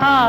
ha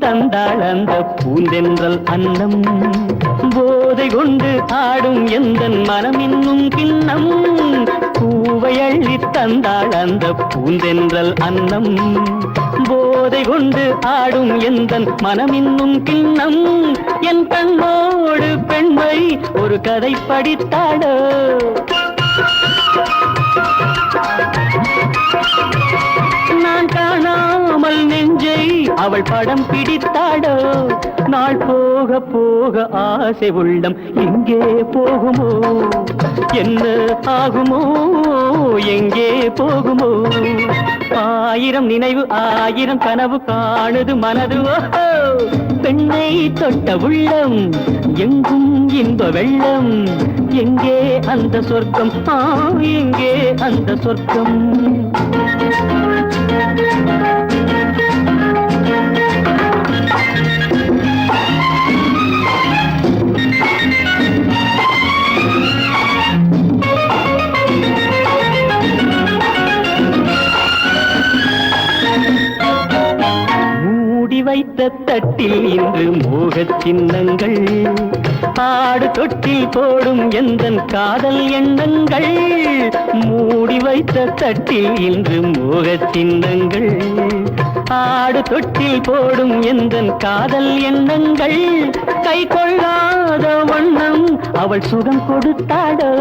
தந்தாள் அந்த பூந்தென்றல் அன்னம். போதை கொண்டு ஆடும் எந்த மனம் இன்னும் கிண்ணம் பூவை அள்ளி தந்தாள் அந்த பூந்தென்றல் அன்னம். போதை கொண்டு ஆடும் எந்த மனம் இன்னும் கிண்ணம். என் கண்ணோடு பெண்மை ஒரு கதை படித்தாடோ நான் காணாமல் நெஞ்சை அவள் படம் பிடித்தாடோ நாள் போக போக ஆசை உள்ளம் எங்கே போகுமோ? என்ன ஆகுமோ? எங்கே போகுமோ? ஆயிரம் நினைவு ஆயிரம் கனவு காணுது மனது. பெண்ணை தொட்ட உள்ளம் எங்கும் இன்ப வெள்ளம். எங்கே அந்த சொர்க்கம்? எங்கே அந்த சொர்க்கம்? தட்டில் இன்று மோக சின்னங்கள். ஆடு தொட்டில் போடும் எந்த காதல் எண்ணங்கள். மூடி வைத்த தட்டில் இன்று மோக சின்னங்கள். ஆடு தொட்டில் போடும் எந்த காதல் எண்ணங்கள். கை கொள்ளாத வண்ணம் அவள் சுகம் கொடுத்தாடோ.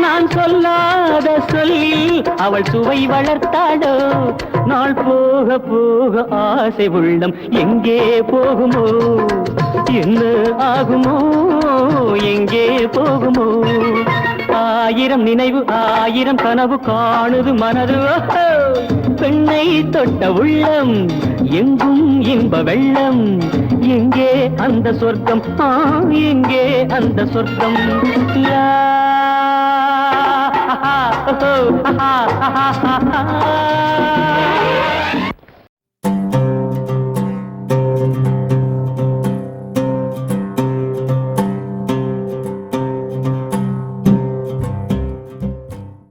நான் சொல்லாத சொல்லி அவள் சுவை வளர்த்தாளோ? நாள் போக போக ஆசை உள்ளம் எங்கே போகுமோ? என்ன ஆகுமோ? எங்கே போகுமோ? ஆயிரம் நினைவு ஆயிரம் கனவு காணுது மனது. பெண்ணை தொட்ட உள்ளம் எங்கும் இன்ப வெள்ளம். எங்கே அந்த சொர்க்கம்? எங்கே அந்த சொர்க்கம்? யா! ఆహా ఆహా ఆహా